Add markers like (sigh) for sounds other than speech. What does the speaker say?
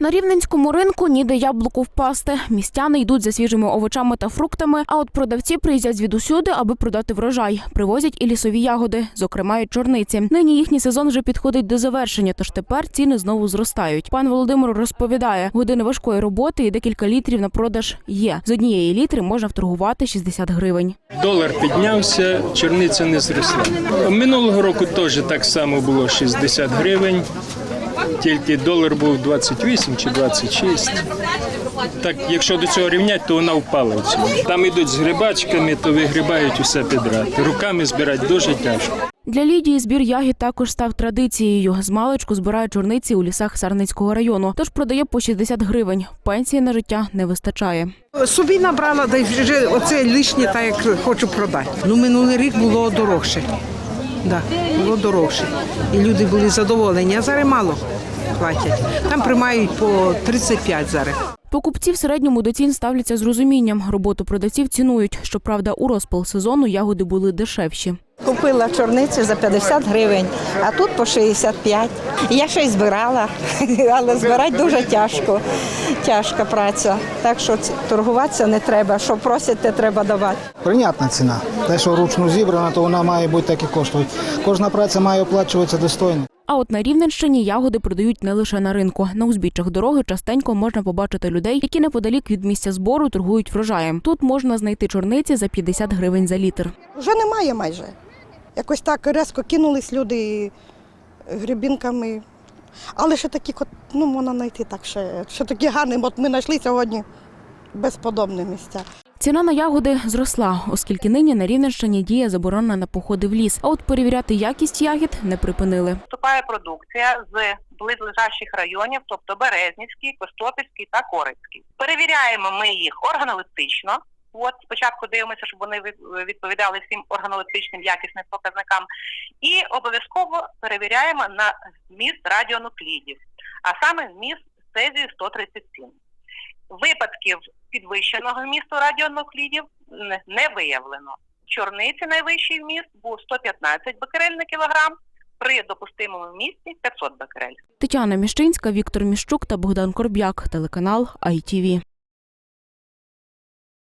На рівненському ринку ніде яблуку впасти. Містяни йдуть за свіжими овочами та фруктами. А от продавці приїздять звідусюди, аби продати врожай. Привозять і лісові ягоди, зокрема й чорниці. Нині їхній сезон вже підходить до завершення, тож тепер ціни знову зростають. Пан Володимир розповідає, години важкої роботи і декілька літрів на продаж є. З однієї літри можна вторгувати 60 гривень. Долар піднявся, чорниця не зросла. Минулого року теж так само було 60 гривень, тільки долар був 28 чи 26. Так, якщо до цього рівняти, то вона впала. в цьому. Там йдуть з грибачками, то вигрібають усе підряд. Руками збирати дуже тяжко. Для Лідії збір ягід також став традицією. З маличку збирає чорниці у лісах Сарницького району, тож продає по 60 гривень. Пенсії на життя не вистачає. Собі набрала, да вже оце лишнє, так як хочу продати. Ну, минулий рік було дорожче. Да, було дорожче. І люди були задоволені, а зараз мало платять. Там приймають по 35 зараз. Покупці в середньому до цін ставляться з розумінням. Роботу продавців цінують. Щоправда, у розпал сезону ягоди були дешевші. Купила чорниці за 50 гривень, а тут по 65. Я ще й збирала, (laughs) але збирати дуже тяжко. Тяжка праця. Так що торгуватися не треба. Що просять, те треба давати. Прийнятна ціна. Те, що вручну зібрана, то вона має бути так і коштувати. Кожна праця має оплачуватися достойно. А от на Рівненщині ягоди продають не лише на ринку. На узбіччях дороги частенько можна побачити людей, які неподалік від місця збору торгують врожаєм. Тут можна знайти чорниці за 50 гривень за літр. Вже немає майже. Якось так резко кинулись люди грибінками. Але ще такі, кот- ну, можна знайти так ще, ще такі гарні. От ми знайшли сьогодні безподобне місця. Ціна на ягоди зросла, оскільки нині на Рівненщині діє заборона на походи в ліс. А от перевіряти якість ягід не припинили. Поступає продукція з близлежащих районів, тобто Березнівський, Костопільський та Корицький. Перевіряємо ми їх органолептично. От спочатку дивимося, щоб вони відповідали всім органолептичним якісним показникам, і обов'язково перевіряємо на вміст радіонуклідів, а саме вміст цезію 137. Випадків підвищеного вмісту радіонуклідів не- виявлено. Чорниці найвищий вміст був 115 бекерель на кілограм, при допустимому вмісті 500 бекерель. Тетяна Міщинська, Віктор Міщук та Богдан Корб'як. Телеканал ITV.